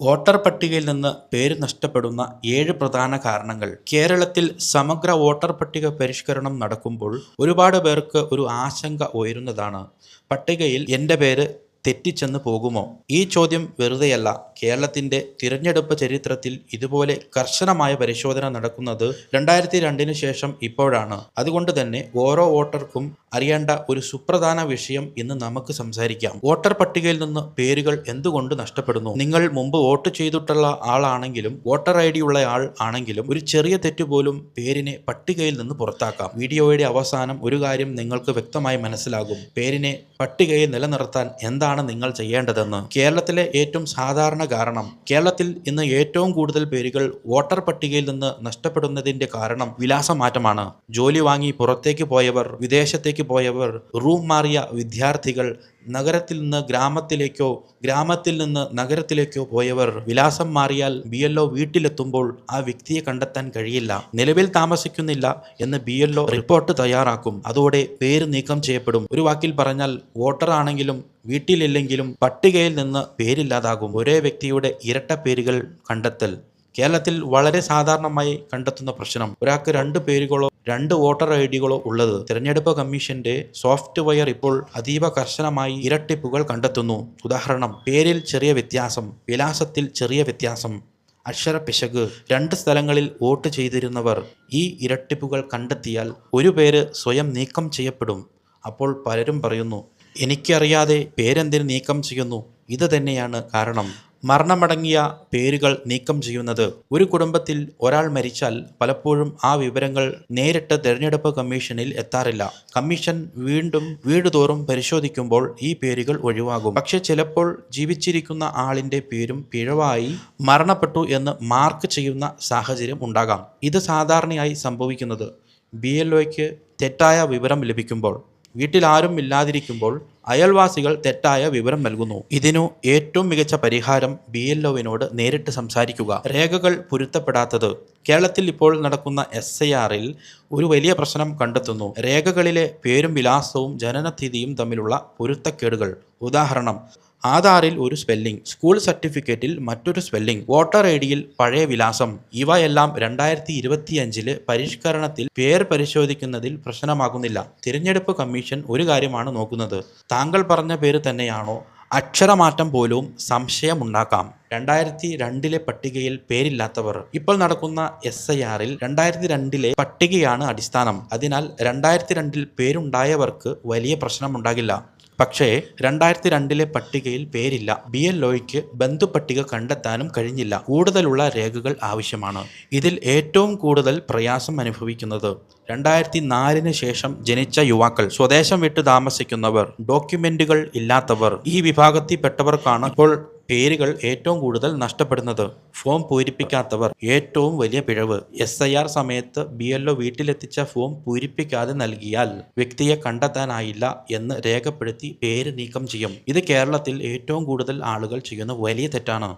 Voter പട്ടികയിൽ നിന്ന് പേര് നഷ്ടപ്പെടുന്ന ഏഴ് പ്രധാന കാരണങ്ങൾ. കേരളത്തിൽ സമഗ്ര വോട്ടർ പട്ടിക പരിഷ്കരണം നടക്കുമ്പോൾ ഒരുപാട് പേർക്ക് ഒരു ആശങ്ക ഉയരുന്നതാണ്. പട്ടികയിൽ എന്റെ പേര് തെറ്റിച്ചെന്ന് പോകുമോ? ഈ ചോദ്യം വെറുതെയല്ല. കേരളത്തിന്റെ തിരഞ്ഞെടുപ്പ് ചരിത്രത്തിൽ ഇതുപോലെ കർശനമായ പരിശോധന നടക്കുന്നത് രണ്ടായിരത്തി രണ്ടിന് ശേഷം ഇപ്പോഴാണ്. അതുകൊണ്ട് തന്നെ ഓരോ വോട്ടർക്കും അറിയേണ്ട ഒരു സുപ്രധാന വിഷയം ഇന്ന് നമുക്ക് സംസാരിക്കാം. വോട്ടർ പട്ടികയിൽ നിന്ന് പേരുകൾ എന്തുകൊണ്ട് നഷ്ടപ്പെടുന്നു? നിങ്ങൾ മുമ്പ് വോട്ട് ചെയ്തിട്ടുള്ള ആളാണെങ്കിലും വോട്ടർ ഐ ഡി ഉള്ള ആൾ ആണെങ്കിലും ഒരു ചെറിയ തെറ്റ് പോലും പേരിനെ പട്ടികയിൽ നിന്ന് പുറത്താക്കാം. വീഡിയോയുടെ അവസാനം ഒരു കാര്യം നിങ്ങൾക്ക് വ്യക്തമായി മനസ്സിലാകും. പേരിനെ പട്ടികയിൽ നിലനിർത്താൻ എന്താണ് നിങ്ങൾ ചെയ്യേണ്ടതെന്ന്. കേരളത്തിലെ ഏറ്റവും സാധാരണ കാരണം കേരളത്തിൽ ഇന്ന് ഏറ്റവും കൂടുതൽ പേരുകൾ വോട്ടർ പട്ടികയിൽ നിന്ന് നഷ്ടപ്പെടുന്നതിന്റെ കാരണം വിലാസമാറ്റമാണ്. ജോലി വാങ്ങി പുറത്തേക്ക് പോയവർ വിദേശത്തേക്ക് പോയവർ റൂം മാറിയ വിദ്യാർത്ഥികൾ നഗരത്തിൽ നിന്ന് ഗ്രാമത്തിലേക്കോ ഗ്രാമത്തിൽ നിന്ന് നഗരത്തിലേക്കോ പോയവർ വിലാസം മാറിയാൽ ബി എൽ വീട്ടിലെത്തുമ്പോൾ ആ വ്യക്തിയെ കണ്ടെത്താൻ കഴിയില്ല. നിലവിൽ താമസിക്കുന്നില്ല എന്ന് ബി എൽ റിപ്പോർട്ട് തയ്യാറാക്കും. അതോടെ പേര് നീക്കം ചെയ്യപ്പെടും. ഒരു വാക്കിൽ പറഞ്ഞാൽ വോട്ടർ ആണെങ്കിലും വീട്ടിലില്ലെങ്കിലും പട്ടികയിൽ നിന്ന് പേരില്ലാതാകും. ഒരേ വ്യക്തിയുടെ ഇരട്ട പേരുകൾ കണ്ടെത്തൽ. കേരളത്തിൽ വളരെ സാധാരണമായി കണ്ടെത്തുന്ന പ്രശ്നം ഒരാൾക്ക് രണ്ട് പേരുകളോ രണ്ട് വോട്ടർ ഐ ഡികളോ ഉള്ളത് തിരഞ്ഞെടുപ്പ് കമ്മീഷന്റെ സോഫ്റ്റ്വെയർ ഇപ്പോൾ അതീവ കർശനമായി ഇരട്ടിപ്പുകൾ കണ്ടെത്തുന്നു. ഉദാഹരണം പേരിൽ ചെറിയ വ്യത്യാസം വിലാസത്തിൽ ചെറിയ വ്യത്യാസം അക്ഷര പിശക്. രണ്ട് സ്ഥലങ്ങളിൽ വോട്ട് ചെയ്തിരുന്നവർ ഈ ഇരട്ടിപ്പുകൾ കണ്ടെത്തിയാൽ ഒരു പേര് സ്വയം നീക്കം ചെയ്യപ്പെടും. അപ്പോൾ പലരും പറയുന്നു എനിക്കറിയാതെ പേരെന്തിന് നീക്കം ചെയ്യുന്നു? ഇത് തന്നെയാണ് കാരണം. മരണമടങ്ങിയ പേരുകൾ നീക്കം ചെയ്യുന്നത്. ഒരു കുടുംബത്തിൽ ഒരാൾ മരിച്ചാൽ പലപ്പോഴും ആ വിവരങ്ങൾ നേരിട്ട് തെരഞ്ഞെടുപ്പ് കമ്മീഷനിൽ എത്താറില്ല. കമ്മീഷൻ വീണ്ടും വീടുതോറും പരിശോധിക്കുമ്പോൾ ഈ പേരുകൾ ഒഴിവാകും. പക്ഷെ ചിലപ്പോൾ ജീവിച്ചിരിക്കുന്ന ആളിന്റെ പേരും പിഴവായി മരണപ്പെട്ടു എന്ന് മാർക്ക് ചെയ്യുന്ന സാഹചര്യം ഉണ്ടാകാം. ഇത് സാധാരണയായി സംഭവിക്കുന്നത് ബി എൽ ഒയ്ക്ക് തെറ്റായ വിവരം ലഭിക്കുമ്പോൾ. വീട്ടിൽ ആരും ഇല്ലാതിരിക്കുമ്പോൾ അയൽവാസികൾ തെറ്റായ വിവരം നൽകുന്നു. ഇതിനു ഏറ്റവും മികച്ച പരിഹാരം ബി എൽ ഒവിനോട് നേരിട്ട് സംസാരിക്കുക. രേഖകൾ പൊരുത്തപ്പെടാത്തത്. കേരളത്തിൽ ഇപ്പോൾ നടക്കുന്ന എസ് ഐ ആറിൽ ഒരു വലിയ പ്രശ്നം കണ്ടെത്തുന്നു. രേഖകളിലെ പേരും വിലാസവും ജനനത്തീയതിയും തമ്മിലുള്ള പൊരുത്തക്കേടുകൾ. ഉദാഹരണം ആധാറിൽ ഒരു സ്പെല്ലിംഗ് സ്കൂൾ സർട്ടിഫിക്കറ്റിൽ മറ്റൊരു സ്പെല്ലിംഗ് വോട്ടർ ഐ ഡിയിൽ പഴയ വിലാസം. ഇവയെല്ലാം രണ്ടായിരത്തി ഇരുപത്തിയഞ്ചിൽ പരിഷ്കരണത്തിൽ പേര് പരിശോധിക്കുന്നതിൽ പ്രശ്നമാകുന്നില്ല. തിരഞ്ഞെടുപ്പ് കമ്മീഷൻ ഒരു കാര്യമാണ് നോക്കുന്നത്. താങ്കൾ പറഞ്ഞ പേര് തന്നെയാണോ? അക്ഷരമാറ്റം പോലും സംശയമുണ്ടാക്കാം. രണ്ടായിരത്തി രണ്ടിലെ പട്ടികയിൽ പേരില്ലാത്തവർ. ഇപ്പോൾ നടക്കുന്ന എസ് ഐ ആറിൽ രണ്ടായിരത്തി രണ്ടിലെ പട്ടികയാണ് അടിസ്ഥാനം. അതിനാൽ രണ്ടായിരത്തി രണ്ടിൽ പേരുണ്ടായവർക്ക് വലിയ പ്രശ്നമുണ്ടാകില്ല. പക്ഷേ രണ്ടായിരത്തി രണ്ടിലെ പട്ടികയിൽ പേരില്ല. ബി. എൽ. ഒയ്ക്ക് ബന്ധുപട്ടിക കണ്ടെത്താനും കഴിഞ്ഞില്ല. കൂടുതലുള്ള രേഖകൾ ആവശ്യമാണ്. ഇതിൽ ഏറ്റവും കൂടുതൽ പ്രയാസം അനുഭവിക്കുന്നത്. രണ്ടായിരത്തി നാലിന് ശേഷം ജനിച്ച യുവാക്കൾ സ്വദേശം വിട്ട് താമസിക്കുന്നവർ ഡോക്യുമെന്റുകൾ ഇല്ലാത്തവർ ഈ വിഭാഗത്തിൽപ്പെട്ടവർക്കാണ് ഇപ്പോൾ പേരുകൾ ഏറ്റവും കൂടുതൽ നഷ്ടപ്പെടുന്നത്. ഫോം പൂരിപ്പിക്കാത്തവർ. ഏറ്റവും വലിയ പിഴവ്. എസ് ഐ ആർ സമയത്ത് ബി എൽ ഒ വീട്ടിലെത്തിച്ച ഫോം പൂരിപ്പിക്കാതെ നൽകിയാൽ വ്യക്തിയെ കണ്ടെത്താനായില്ല എന്ന് രേഖപ്പെടുത്തി പേര് നീക്കം ചെയ്യും. ഇത് കേരളത്തിൽ ഏറ്റവും കൂടുതൽ ആളുകൾ ചെയ്യുന്ന വലിയ തെറ്റാണ്.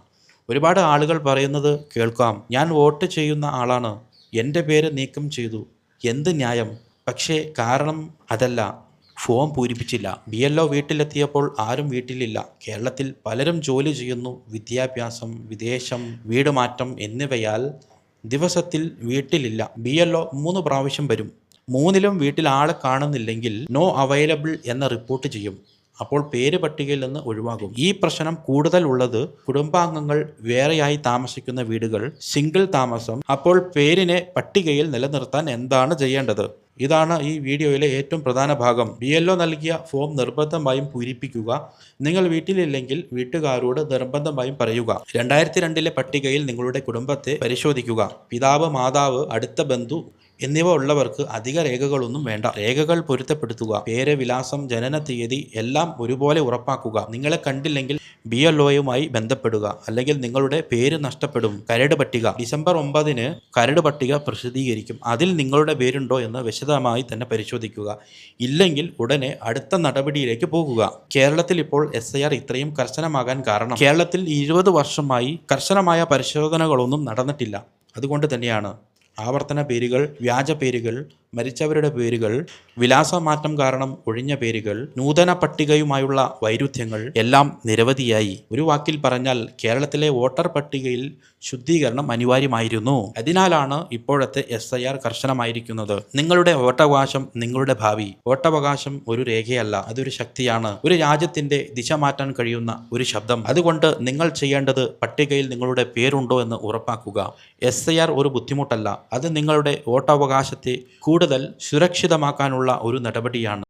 ഒരുപാട് ആളുകൾ പറയുന്നത് കേൾക്കാം. ഞാൻ വോട്ട് ചെയ്യുന്ന ആളാണ്. എന്റെ പേര് നീക്കം ചെയ്തു. എന്ത് ന്യായം? പക്ഷേ കാരണം അതല്ല. ഫോം പൂരിപ്പിച്ചില്ല. ബി എൽ ഒ വീട്ടിലെത്തിയപ്പോൾ ആരും വീട്ടിലില്ല. കേരളത്തിൽ പലരും ജോലി ചെയ്യുന്നു. വിദ്യാഭ്യാസം വിദേശം വീട് മാറ്റം എന്നിവയാൽ ദിവസത്തിൽ വീട്ടിലില്ല. ബി എൽ ഒ മൂന്ന് പ്രാവശ്യം വരും. മൂന്നിലും വീട്ടിൽ ആളെ കാണുന്നില്ലെങ്കിൽ നോ അവൈലബിൾ എന്ന റിപ്പോർട്ട് ചെയ്യും. അപ്പോൾ പേര് പട്ടികയിൽ നിന്ന് ഒഴിവാകും. ഈ പ്രശ്നം കൂടുതൽ ഉള്ളത് കുടുംബാംഗങ്ങൾ വേറെയായി താമസിക്കുന്ന വീടുകൾ സിംഗിൾ താമസം അപ്പോൾ പേരിനെ പട്ടികയിൽ നിലനിർത്താൻ എന്താണ് ചെയ്യേണ്ടത്? ഇതാണ് ഈ വീഡിയോയിലെ ഏറ്റവും പ്രധാന ഭാഗം. ബി എൽ ഒ നൽകിയ ഫോം നിർബന്ധമായും പൂരിപ്പിക്കുക. നിങ്ങൾ വീട്ടിലില്ലെങ്കിൽ വീട്ടുകാരോട് നിർബന്ധമായും പറയുക. രണ്ടായിരത്തി രണ്ടിലെ പട്ടികയിൽ നിങ്ങളുടെ കുടുംബത്തെ പരിശോധിക്കുക. പിതാവ് മാതാവ് അടുത്ത ബന്ധു എന്നിവ ഉള്ളവർക്ക് അധിക രേഖകളൊന്നും വേണ്ട. രേഖകൾ പൊരുത്തപ്പെടുത്തുക പേര് വിലാസം ജനന തീയതി എല്ലാം ഒരുപോലെ ഉറപ്പാക്കുക. നിങ്ങളെ കണ്ടില്ലെങ്കിൽ ബി എൽ ഒയുമായി ബന്ധപ്പെടുക അല്ലെങ്കിൽ നിങ്ങളുടെ പേര് നഷ്ടപ്പെടും കരട് പട്ടിക. ഡിസംബർ ഒമ്പതിന് കരട് പട്ടിക പ്രസിദ്ധീകരിക്കും. അതിൽ നിങ്ങളുടെ പേരുണ്ടോ എന്ന് വിശദമായി തന്നെ പരിശോധിക്കുക. ഇല്ലെങ്കിൽ ഉടനെ അടുത്ത നടപടിയിലേക്ക് പോകുക. കേരളത്തിൽ ഇപ്പോൾ എസ് ഇത്രയും കർശനമാകാൻ കാരണം കേരളത്തിൽ ഇരുപത് വർഷമായി കർശനമായ പരിശോധനകളൊന്നും നടന്നിട്ടില്ല. അതുകൊണ്ട് തന്നെയാണ് ആവർത്തന പേരുകൾ വ്യാജ പേരുകൾ മരിച്ചവരുടെ പേരുകൾ വിലാസമാറ്റം കാരണം ഒഴിഞ്ഞ പേരുകൾ നൂതന പട്ടികയുമായുള്ള വൈരുദ്ധ്യങ്ങൾ എല്ലാം നിരവധിയായി. ഒരു വാക്കിൽ പറഞ്ഞാൽ കേരളത്തിലെ വോട്ടർ പട്ടികയിൽ ശുദ്ധീകരണം അനിവാര്യമായിരുന്നു. അതിനാലാണ് ഇപ്പോഴത്തെ എസ് ഐ ആർ കർശനമായിരിക്കുന്നത്. നിങ്ങളുടെ വോട്ടവകാശം നിങ്ങളുടെ ഭാവി. വോട്ടവകാശം ഒരു രേഖയല്ല അതൊരു ശക്തിയാണ്. ഒരു രാജ്യത്തിന്റെ ദിശ മാറ്റാൻ കഴിയുന്ന ഒരു ശബ്ദം. അതുകൊണ്ട് നിങ്ങൾ ചെയ്യേണ്ടത് പട്ടികയിൽ നിങ്ങളുടെ പേരുണ്ടോ എന്ന് ഉറപ്പാക്കുക. എസ് ഐ ആർ ഒരു ബുദ്ധിമുട്ടല്ല അത് നിങ്ങളുടെ വോട്ടവകാശത്തെ കൂടുതൽ സുരക്ഷിതമാക്കാനുള്ള ഒരു നടപടിയാണ്